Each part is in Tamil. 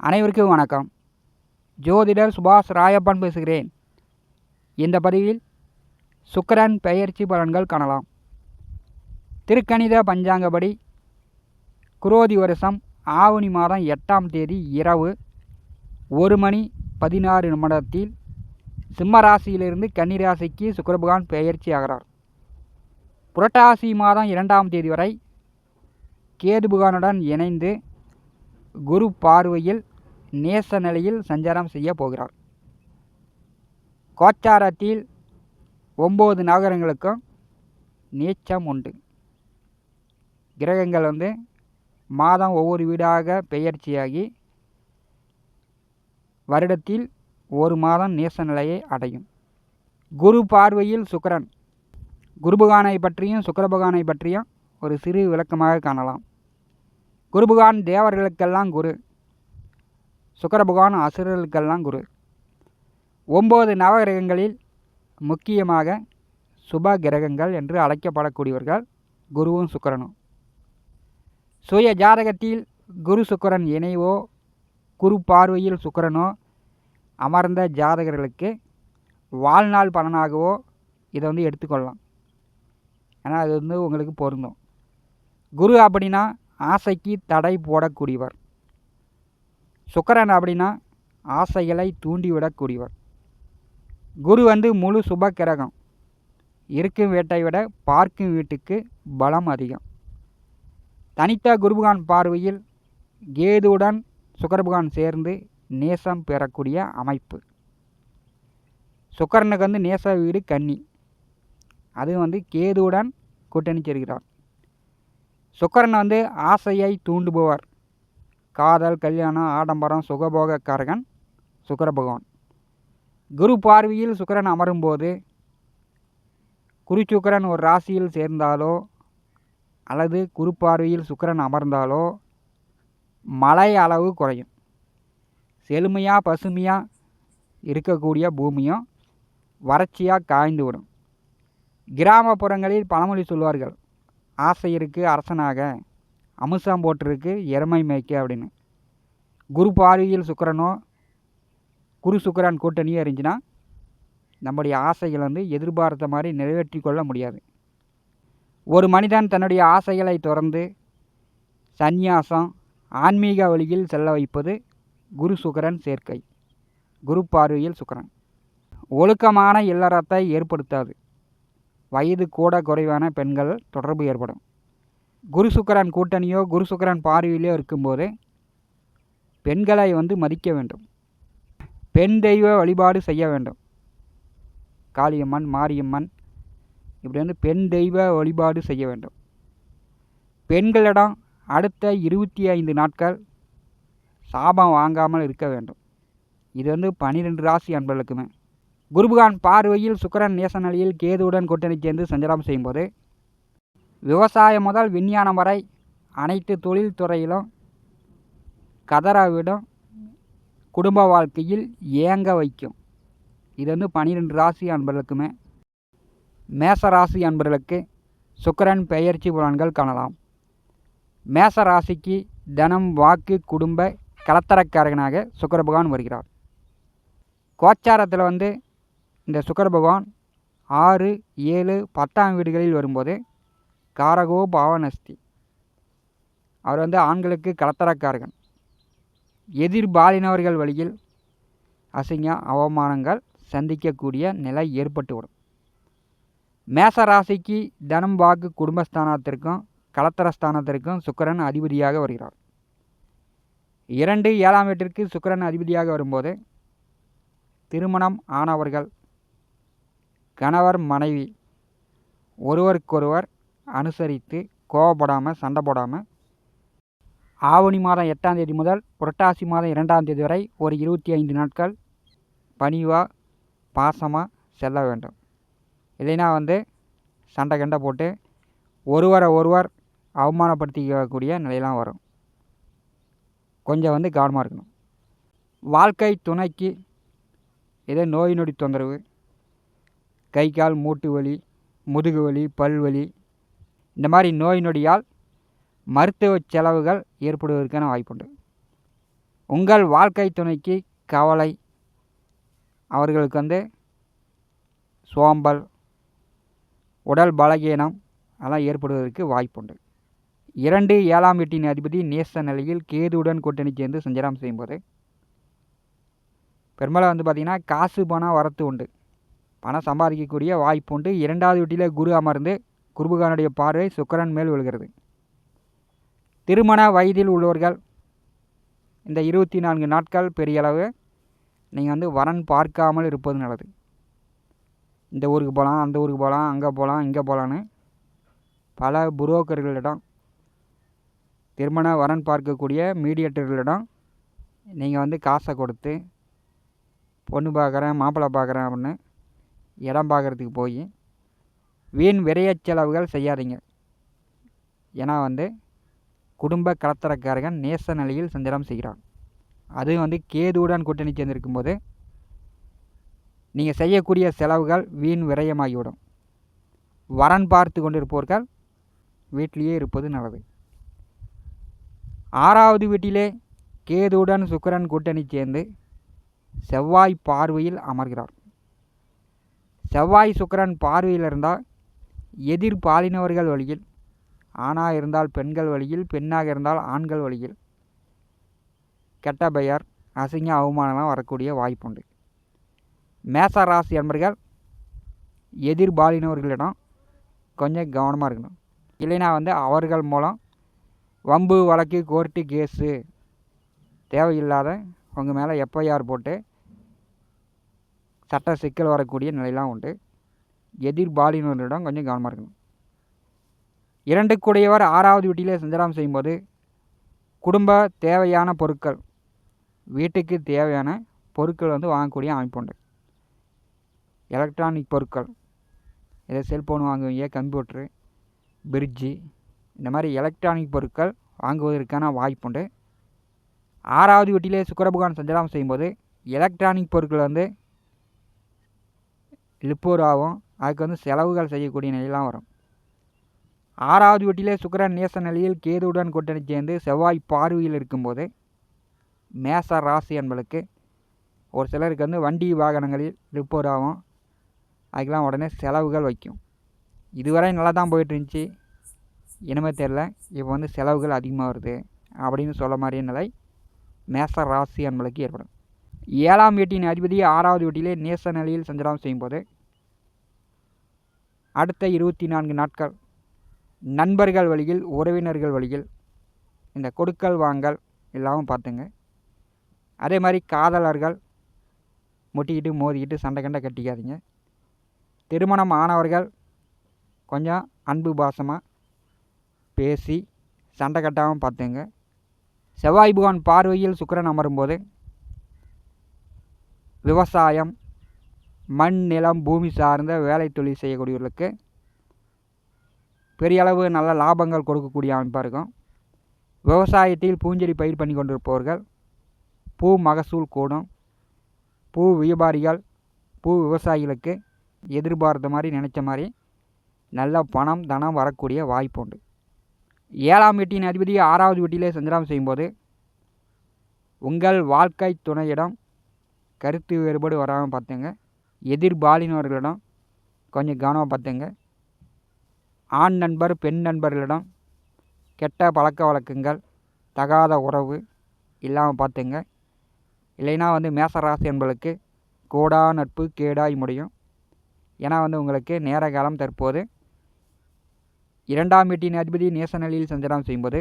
அனைவருக்கும் வணக்கம். ஜோதிடர் சுபாஷ் ராயப்பன் பேசுகிறேன். இந்த பதிவில் சுக்கரன் பெயர்ச்சி பலன்கள் காணலாம். திருக்கணித பஞ்சாங்கப்படி குரோதி வருஷம் ஆவணி மாதம் எட்டாம் தேதி இரவு ஒரு மணி பதினாறு நிமிடத்தில் சிம்ம ராசியிலிருந்து கன்னிராசிக்கு சுக்கரபகவான் பெயர்ச்சி ஆகிறார். புரட்டாசி மாதம் இரண்டாம் தேதி வரை கேது பகவானுடன் இணைந்து குரு பார்வையில் நேச நிலையில் சஞ்சாரம் செய்ய போகிறார் கோச்சாரத்தில் ஒம்பது நகரங்களுக்கும் நீச்சம் உண்டு. கிரகங்கள் வந்து மாதம் ஒவ்வொரு வீடாக பெயர்ச்சியாகி வருடத்தில் ஒரு மாதம் நேச நிலையை அடையும். குரு பார்வையில் சுக்கரன். குருபகானை பற்றியும் சுக்கரபகானை பற்றியும் ஒரு சிறு விளக்கமாக காணலாம். குருபகான் தேவர்களுக்கெல்லாம் குரு. சுக்கர பகவான் அசுரர்களுக்கெல்லாம் குரு. ஒம்பது நவகிரகங்களில் முக்கியமாக சுப கிரகங்கள் என்று அழைக்கப்படக்கூடியவர்கள் குருவும் சுக்கரனும். சுய ஜாதகத்தில் குரு சுக்கரன் இணைவோ குரு பார்வையில் சுக்கரனோ அமர்ந்த ஜாதகர்களுக்கு வாழ்நாள் பலனாகவோ இதை வந்து எடுத்துக்கொள்ளலாம். ஏன்னா அது வந்து உங்களுக்கு பொருந்தும். குரு அப்படின்னா ஆசைக்கு தடை போடக்கூடியவர். சுக்கரன் அப்படின்னா ஆசைகளை தூண்டிவிடக்கூடியவர். குரு வந்து முழு சுப கிரகம் இருக்கும் வீட்டை விட பார்க்கும் வீட்டுக்கு பலம் அதிகம். தனித்த குருபகான் பார்வையில் கேதுவுடன் சுக்கரபகான் சேர்ந்து நேசம் பெறக்கூடிய அமைப்பு. சுக்கரனுக்கு வந்து நேச வீடு கன்னி. அது வந்து கேதுவுடன் கூட்டணி சேர்கிறார் சுக்கரன் வந்து ஆசையை தூண்டுபவர். காதல் கல்யாணம் ஆடம்பரம் சுகபோகக்காரகன் சுக்கர பகவான் குரு பார்வையில் சுக்கரன் அமரும்போது குரு சுக்கரன் ஒரு ராசியில் சேர்ந்தாலோ அல்லது குரு பார்வையில் சுக்கரன் அமர்ந்தாலோ மழை அளவு குறையும். செழுமையாக பசுமையாக இருக்கக்கூடிய பூமியும் வறட்சியாக காய்ந்து விடும் கிராமப்புறங்களில் பழமொழி சொல்வார்கள் ஆசை இருக்குது அரசனாக அமுசம் போட்டிருக்கு எருமை மேய்க்க அப்படின்னு. குரு பார்வையில் சுக்கரனோ குரு சுக்கரான் கூட்டணியோ இருந்துச்சுன்னா நம்முடைய ஆசைகள் வந்து எதிர்பார்த்த மாதிரி நிறைவேற்றி கொள்ள முடியாது. ஒரு மனிதன் தன்னுடைய ஆசைகளை தொடர்ந்து சந்நியாசம் ஆன்மீக வழியில் செல்ல வைப்பது குரு சுக்கரன் சேர்க்கை. குரு பார்வையில் சுக்கரன். ஒழுக்கமான இல்லறத்தை ஏற்படுத்தாது. வயது கூட குறைவான பெண்கள் தொடர்பு ஏற்படும். குரு சுக்கரன் கூட்டணியோ குரு சுக்கரன் பார்வையிலோ இருக்கும்போது பெண்களை வந்து மதிக்க வேண்டும். பெண் தெய்வ வழிபாடு செய்ய வேண்டும். காளியம்மன் மாரியம்மன் இப்படி வந்து பெண் தெய்வ வழிபாடு செய்ய வேண்டும். பெண்களிடம் அடுத்த இருபத்தி ஐந்து நாட்கள் சாபம் வாங்காமல் இருக்க வேண்டும். இது வந்து பன்னிரெண்டு ராசி அன்பர்களுக்குமே. குருபகான் பார்வையில் சுக்கரன் நேசநிலையில் கேதுவுடன் கூட்டணி சேர்ந்து சஞ்சாரம் செய்யும்போது விவசாயம் முதல் விஞ்ஞானம் வரை அனைத்து தொழில்துறையிலும் கதராவிடம் குடும்ப வாழ்க்கையில் ஏங்க வைக்கும். இது வந்து பன்னிரெண்டு ராசி அன்பர்களுக்குமே. மேச ராசி அன்பர்களுக்கு சுக்கரன் பெயர்ச்சி புலன்கள் காணலாம். மேச ராசிக்கு தனம் வாக்கு குடும்ப கலத்தரக்காரகனாக சுக்கர பகவான் வருகிறார். கோச்சாரத்தில் வந்து இந்த சுக்கர பகவான் ஆறு ஏழு பத்தாம் வீடுகளில் வரும்போது காரகோ பாவனஸ்தி. அவர் வந்து ஆண்களுக்கு கலத்தரக்காரகன். எதிர்பாலினவர்கள் வழியில் அசிங்க அவமானங்கள் சந்திக்கக்கூடிய நிலை ஏற்பட்டுவிடும். மேச ராசிக்கு தனம் வாக்கு குடும்பஸ்தானத்திற்கும் கலத்தரஸ்தானத்திற்கும் சுக்கரன் அதிபதியாக வருகிறார். இரண்டு ஏழாம் வீட்டிற்கு சுக்கரன் அதிபதியாக வரும்போது திருமணம் ஆனவர்கள் கணவர் மனைவி ஒருவருக்கொருவர் அனுசரித்து கோவப்படாமல் சண்டை போடாமல் ஆவணி மாதம் எட்டாம் தேதி முதல் புரட்டாசி மாதம் இரண்டாம் தேதி வரை ஒரு இருபத்தி ஐந்து நாட்கள் பணிவாக பாசமாக செல்ல வேண்டும். இல்லைன்னா வந்து சண்டை கண்டை போட்டு ஒருவரை ஒருவர் அவமானப்படுத்திக்கக்கூடிய நிலையெல்லாம் வரும். கொஞ்சம் வந்து கவனமாக இருக்கணும். வாழ்க்கை துணைக்கு ஏதோ நோய் நொடி தொந்தரவு கை கால் மூட்டு வலி முதுகு வலி பல் வலி இந்த மாதிரி நோய் நொடியால் மருத்துவ செலவுகள் ஏற்படுவதற்கான வாய்ப்புண்டு. உங்கள் வாழ்க்கை துணைக்கு கவலை அவர்களுக்கு வந்து சோம்பல் உடல் பலகீனம் அதெல்லாம் ஏற்படுவதற்கு வாய்ப்புண்டு. இரண்டு ஏழாம் வீட்டின் அதிபதி நேச நிலையில் கேதுவுடன் கூட்டணி சேர்ந்து சஞ்சாரம் செய்யும்போது பெரும்பாலும் வந்து பார்த்திங்கன்னா காசு பணம் வரத்து உண்டு. பணம் சம்பாதிக்கக்கூடிய வாய்ப்பு உண்டு. இரண்டாவது வீட்டில் குரு அமர்ந்து குருபகானுடைய பார்வை சுக்கரன் மேல் விழுகிறது. திருமண வயதில் உள்ளவர்கள் இந்த இருபத்தி நான்கு நாட்கள் பெரிய அளவு நீங்கள் வந்து வரன் பார்க்காமல் இருப்பது நல்லது. இந்த ஊருக்கு போகலாம் அந்த ஊருக்கு போகலாம் அங்கே போகலாம் இங்கே போகலான்னு பல புரோக்கர்களிடம் திருமண வரன் பார்க்கக்கூடிய மீடியேட்டர்களிடம் நீங்கள் வந்து காசை கொடுத்து பொண்ணு பார்க்குறேன் மாப்பிள்ளை பார்க்குறேன் அப்படின்னு இடம் பார்க்குறதுக்கு போய் வீண் விரைய செலவுகள் செய்யாதீங்க. ஏன்னா வந்து குடும்ப கலத்தரக்காரகன் நேச நிலையில் சஞ்சாரம் செய்கிறான். அதுவும் வந்து கேதுவுடன் கூட்டணி சேர்ந்திருக்கும் போது நீங்கள் செய்யக்கூடிய செலவுகள் வீண் விரயமாகிவிடும். வரன் பார்த்து கொண்டிருப்பவர்கள் வீட்டிலேயே இருப்பது நல்லது. ஆறாவது வீட்டிலே கேதுவுடன் சுக்கரன் கூட்டணி சேர்ந்து செவ்வாய் பார்வையில் அமர்கிறார். செவ்வாய் சுக்கரன் பார்வையில் இருந்தால் எதிர் பாலினவர்கள் வழியில் ஆணாக இருந்தால் பெண்கள் வழியில் பெண்ணாக இருந்தால் ஆண்கள் வழியில். கெட்ட பெயர் அசிங்க அவமானம்லாம் வரக்கூடிய வாய்ப்புண்டு. மேச ராசி என்பர்கள் எதிர்பாலினவர்களிடம் கொஞ்சம் கவனமாக இருக்கணும். இல்லைன்னா வந்து அவர்கள் மூலம் வம்பு வழக்கு கோர்ட்டு கேஸு தேவையில்லாத உங்கள் மேலே எஃப்ஐஆர் போட்டு சட்ட சிக்கல் வரக்கூடிய நிலையெல்லாம் உண்டு. எதிர்பாலினரிடம் கொஞ்சம் கவனமாக இருக்கணும். இரண்டுக்குடையவர் ஆறாவது வீட்டிலே சஞ்சாரம் செய்யும்போது குடும்ப தேவையான பொருட்கள் வீட்டுக்கு தேவையான பொருட்கள் வந்து வாங்கக்கூடிய அமைப்பு உண்டு. எலக்ட்ரானிக் பொருட்கள் இதை செல்ஃபோன் வாங்குவீங்க கம்ப்யூட்ரு பிரிட்ஜு இந்த மாதிரி எலக்ட்ரானிக் பொருட்கள் வாங்குவதற்கான வாய்ப்புண்டு ஆறாவது வீட்டிலே சுக்கரபகவான் சஞ்சாரம் செய்யும்போது எலக்ட்ரானிக் பொருட்கள் வந்து லிப்போர் ஆகும் அதுக்கு வந்து செலவுகள் செய்யக்கூடிய நிலையெல்லாம் வரும். ஆறாவது வீட்டிலே சுக்கரன் நேச நிலையில் கேதுவுடன் கூட்டணி சேர்ந்து செவ்வாய் பார்வையில் இருக்கும்போது மேச ராசி என்பளுக்கு ஒரு சிலருக்கு வந்து வண்டி வாகனங்களில் ரிப்போர் ஆகும். அதுக்கெல்லாம் உடனே செலவுகள் வைக்கும். இதுவரை நல்லா தான் போயிட்டு இருந்துச்சு இனிமேல் தெரில இப்போ வந்து செலவுகள் அதிகமாக வருது அப்படின்னு சொல்ல மாதிரியே நிலை மேச ராசி என்பளுக்கு ஏற்படும். ஏழாம் வீட்டின் அதிபதி ஆறாவது வீட்டிலே நேச நிலையில் சஞ்சாரம் செய்யும்போது அடுத்த இருபத்தி நான்கு நாட்கள் நண்பர்கள் வழியில் உறவினர்கள் வழியில் இந்த கொடுக்கல் வாங்கல் எல்லாமும் பார்த்துங்க. அதே மாதிரி காதலர்கள் முட்டிக்கிட்டு மோதிக்கிட்டு சண்டை கண்டை கட்டிக்காதீங்க. திருமணம் ஆனவர்கள் கொஞ்சம் அன்பு பாசமாக பேசி சண்டை கட்டாமல் பார்த்துங்க. செவ்வாய் பகவான் பார்வையில் சுக்கரன் அமரும்போது விவசாயம் மண் நிலம் பூமி சார்ந்த வேலை தொழில் செய்யக்கூடியவர்களுக்கு பெரிய அளவு நல்ல லாபங்கள் கொடுக்கக்கூடிய அமைப்பாக இருக்கும். விவசாயத்தில் பூஞ்செடி பயிர் பண்ணி கொண்டிருப்பவர்கள் பூ மகசூல் கூடும். பூ வியாபாரிகள் பூ விவசாயிகளுக்கு எதிர்பார்த்த மாதிரி நினச்ச மாதிரி நல்ல பணம் தனம் வரக்கூடிய வாய்ப்பு உண்டு. ஏழாம் வீட்டின் அதிபதி ஆறாவது வீட்டிலே சந்திராம் செய்யும்போது உங்கள் வாழ்க்கை துணையிடம் கருத்து வேறுபாடு வராமல் பார்த்துங்க. எதிர்பாலினவர்களிடம் கொஞ்சம் கவனமாக பார்த்துங்க. ஆண் நண்பர் பெண் நண்பர்களிடம் கெட்ட பழக்க வழக்கங்கள் தகாத உறவு இல்லாமல் பார்த்துங்க. இல்லைன்னா வந்து மேசராசி என்பளுக்கு கோடா நட்பு கேடாய் முடியும். ஏன்னா வந்து உங்களுக்கு நேர காலம் தற்போது இரண்டாம் வீட்டின் அதிபதி நேசநிலையில் சஞ்சாரம் செய்யும்போது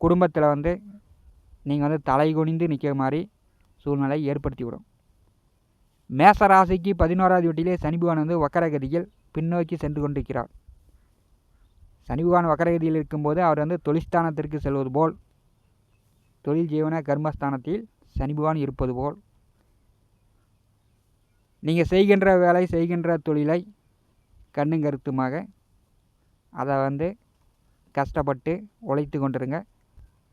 குடும்பத்தில் வந்து நீங்கள் வந்து தலை குனிந்து நிற்கிற மாதிரி சூழ்நிலை ஏற்படுத்தி விடும் மேசராசிக்கு பதினோராவது வீட்டிலே சனி பகவான் வந்து வக்கரகதியில் பின்னோக்கி சென்று கொண்டிருக்கிறார். சனி பகவான் வக்கரகதியில் இருக்கும்போது அவர் வந்து தொழிற்ஸ்தானத்திற்கு செல்வது போல் தொழில் ஜீவன கர்மஸ்தானத்தில் சனி பகவான் இருப்பது போல். நீங்கள் செய்கின்ற வேலை செய்கின்ற தொழிலை கண்ணும் கருத்துமாக அதை வந்து கஷ்டப்பட்டு உழைத்து கொண்டிருங்க.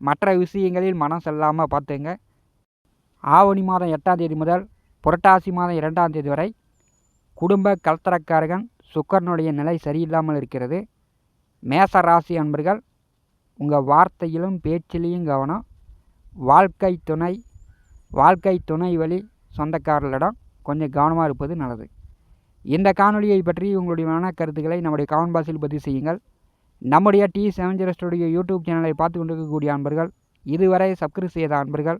மற்ற விஷயங்களில் மனம் செல்லாமல் பார்த்துங்க. ஆவணி மாதம் எட்டாம் தேதி முதல் புரட்டாசி மாதம் இரண்டாம் தேதி வரை குடும்ப கலத்தரக்காரகன் சுக்கரனுடைய நிலை சரியில்லாமல் இருக்கிறது. மேச ராசி அன்பர்கள் உங்கள் வார்த்தையிலும் பேச்சிலையும் கவனம். வாழ்க்கை துணை வாழ்க்கை துணை வழி சொந்தக்காரர்களிடம் கொஞ்சம் கவனமாக இருப்பது நல்லது. இந்த காணொலியை பற்றி உங்களுடைய மன கருத்துக்களை நம்முடைய கமெண்ட் பாக்ஸில் பதிவு செய்யுங்கள். நம்முடைய T seven zero studio YouTube சேனலை பார்த்து கொண்டிருக்கக்கூடிய அன்பர்கள் இதுவரை சப்ஸ்கிரைப் செய்த அன்பர்கள்